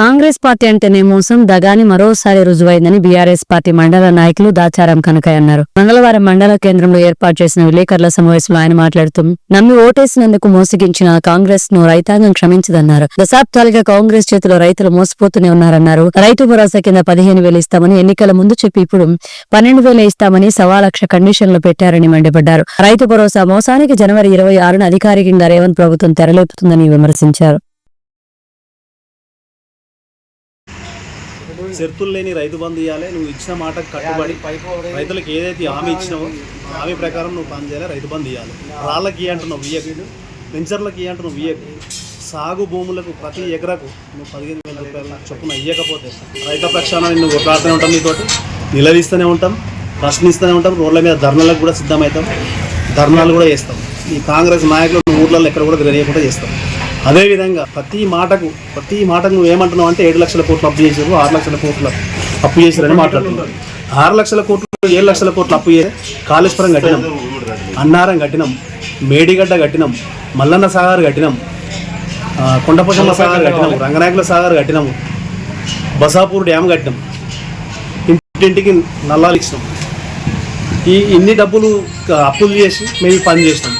Congress party అంటేనే మోసం దగాని మరోసారి రుజువైందని బీఆర్ఎస్ పార్టీ మండల నాయకులు దాచారం కనకయ్య అన్నారు. మంగళవారం మండల కేంద్రంలో ఏర్పాటు చేసిన విలేకరుల సమావేశంలో ఆయన మాట్లాడుతూ నమ్మి ఓటేసినందుకు మోసగించిన కాంగ్రెస్ను రైతాంగం క్షమించదన్నారు. దశాబ్దాలుగా కాంగ్రెస్ చేతిలో రైతులు మోసపోతూనే ఉన్నారన్నారు. రైతు భరోసా కింద పదిహేను వేలు ఇస్తామని ఎన్నికల ముందు చెప్పి ఇప్పుడు పన్నెండు వేలు ఇస్తామని సవాలక్ష కండిషన్లు పెట్టారని మండిపడ్డారు. రైతు భరోసా మోసానికి జనవరి ఇరవై ఆరున అధికారికంగా రేవంత్ ప్రభుత్వం తెరలేపుతుందని విమర్శించారు. షరతులు లేని రైతు బంధు ఇవ్వాలి నువ్వు ఇచ్చిన మాటకు కట్టుబడి రైతులకు ఏదైతే హామీ ఇచ్చినావో హామీ ప్రకారం నువ్వు పని చేయాలి రైతు బంధు ఇవ్వాలి రాళ్ళకి అంటున్నావు వియ్యకు వెంచర్లకు అంటున్నావు వియ్యకు సాగు భూములకు ప్రతి ఎకరకు నువ్వు పదిహేను వేల రూపాయల చొప్పున ఇవ్వకపోతే రైతు పక్షాన నువ్వు కొట్లాడుతూనే ఉంటాం నీతోటి. నిలదీస్తూనే ఉంటాం ప్రశ్నిస్తూనే ఉంటాం రోడ్ల మీద ధర్నాలకు కూడా సిద్ధమవుతాం ధర్నాలు కూడా చేస్తాం. ఈ కాంగ్రెస్ నాయకులు ఊర్లలో ఎక్కడ కూడా తిరగకుండా చేస్తాం. అదేవిధంగా ప్రతి మాటకు ప్రతి మాటకు నువ్వు ఏమంటున్నావు అంటే ఏడు లక్షల కోట్లు అప్పు చేశారు ఆరు లక్షల కోట్లు అప్పు చేశారని మాట్లాడుతున్నారు ఆరు లక్షల కోట్లు ఏడు లక్షల కోట్లు అప్పు చేసి కాళేశ్వరం కట్టినాం అన్నారం కట్టినాం మేడిగడ్డ కట్టినాం మల్లన్న సాగర్ కట్టినాం ఆ, సాగర్ కట్టినాము రంగనాయకుల సాగర్ కట్టినాము బసాపూర్ డ్యామ్ కట్టినాం ఇంటింటికి నల్లాలు ఇచ్చినాం. ఈ ఇన్ని డబ్బులు అప్పులు చేసి మేము పని చేసినాం.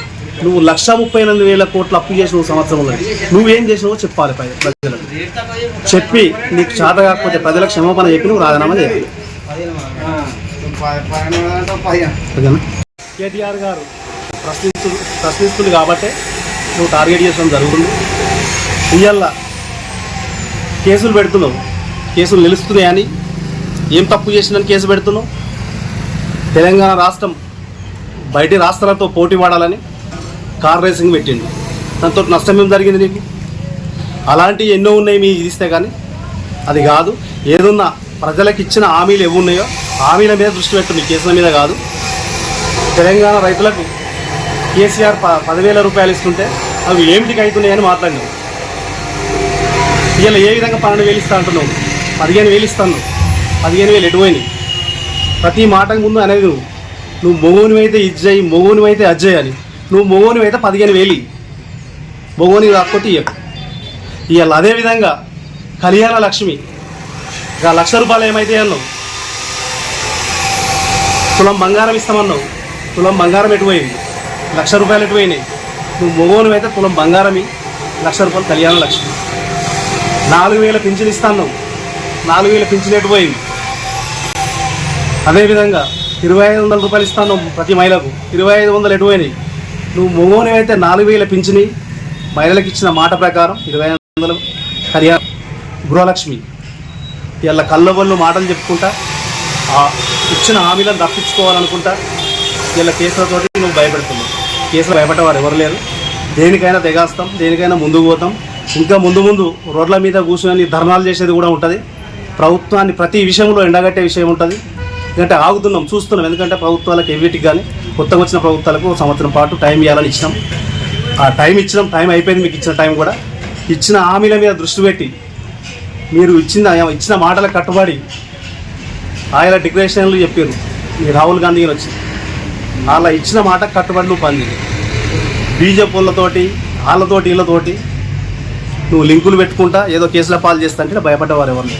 నువ్వు లక్ష ముప్పై ఎనిమిది వేల కోట్లు అప్పు చేసినావు సంవత్సరంలో. నువ్వేం చేసినావో చెప్పాలి ప్రజలకు. చెప్పి నీకు చేత కాకపోతే ప్రజలకు క్షమాపణ చెప్పి నువ్వు రాజీనామా చేయాలి. కేటీఆర్ గారు ప్రశ్నిస్తు ప్రశ్నిస్తుంది కాబట్టే నువ్వు టార్గెట్ చేయడం జరుగుతుంది. ఇవాళ కేసులు పెడుతున్నావు. కేసులు నిలుస్తున్నాయని ఏం తప్పు చేసిందని కేసు పెడుతున్నావు? తెలంగాణ రాష్ట్రం బయటి రాష్ట్రాలతో పోటీ పడాలని కార్ రేసింగ్ పెట్టిండు. దాంతో నష్టం ఏం జరిగింది నీకు? అలాంటివి ఎన్నో ఉన్నాయి మీ ఇస్తే కానీ. అది కాదు ఏదున్నా ప్రజలకు ఇచ్చిన హామీలు ఎవరు ఉన్నాయో హామీల మీద దృష్టి పెట్టు మీ కేసుల మీద కాదు. తెలంగాణ రైతులకు కేసీఆర్ ప పదివేల రూపాయలు ఇస్తుంటే అవి ఏమిటికి అవుతున్నాయని మాట్లాడినావు. ఇవాళ ఏ విధంగా పన్నెండు వేలు ఇస్తా అంటున్నావు? పదిహేను వేలు ఇస్తాను. పదిహేను వేలు ఎటుపోయినాయి ప్రతి మాటకు ముందు అనేది నువ్వు. నువ్వు మొగోని అయితే ఇజ్జయి మొగోని అయితే అజ్జయ్ అని. నువ్వు మొగోని అయితే పదిహేను వేలు ఇయ్యి. మొగోని కాకపోతే ఇయ్యకు ఇవాళ అదేవిధంగా కళ్యాణ లక్ష్మి. ఇక లక్ష రూపాయలు ఏమైతే అన్నావు? తులం బంగారం ఇస్తామన్నావు. తులం బంగారం ఎటుపోయింది లక్ష రూపాయలు ఎటుపోయినాయి నువ్వు మొగోని అయితే తులం బంగారం లక్ష రూపాయలు కళ్యాణ లక్ష్మి. నాలుగు వేల పింఛన్ ఇస్తాను నాలుగు వేల పింఛన్ ఎటుపోయింది అదేవిధంగా ఇరవై ఐదు వందల రూపాయలు ఇస్తాను ప్రతి మహిళకు. ఇరవై ఐదు వందలు ఎటుపోయినాయి నువ్వు మొగోని అయితే నాలుగు వేల పింఛని మహిళలకు ఇచ్చిన మాట ప్రకారం ఇరవై ఐదు వందలు కళ్యాణ గృహలక్ష్మి. ఇలా కళ్ళవళ్ళు మాటలు చెప్పుకుంటా ఆ ఇచ్చిన హామీలను తప్పించుకోవాలనుకుంటా ఇలా కేసులతో నువ్వు భయపెడుతున్నావు. కేసులు భయపడేవారు ఎవరు లేరు. దేనికైనా తెగాస్తాం దేనికైనా ముందుకు పోతాం. ఇంకా ముందు ముందు రోడ్ల మీద కూర్చొని ధర్నాలు చేసేది కూడా ఉంటుంది. ప్రభుత్వాన్ని ప్రతి విషయంలో ఎండగట్టే విషయం ఉంటుంది. ఎందుకంటే ఆగుతున్నాం చూస్తున్నాం. ఎందుకంటే ప్రభుత్వాలకు ఎవిటికి కానీ కొత్తగా వచ్చిన ప్రభుత్వాలకు ఒక సంవత్సరం పాటు టైం ఇవ్వాలని ఇచ్చినాం. ఆ టైం ఇచ్చినాం టైం అయిపోయింది మీకు ఇచ్చిన టైం కూడా. ఇచ్చిన హామీల మీద దృష్టి పెట్టి మీరు ఇచ్చిన ఇచ్చిన మాటలకు కట్టుబడి ఆయన డిక్లరేషన్లు చెప్పారు ఈ రాహుల్ గాంధీ గారు వచ్చి. వాళ్ళ ఇచ్చిన మాట కట్టుబడి నువ్వు పని బీజేపీ వాళ్ళతోటి వాళ్ళతోటి వీళ్ళతోటి నువ్వు లింకులు పెట్టుకుంటా ఏదో కేసుల పాలు చేస్తా అంటే భయపడ్డవారు ఎవరు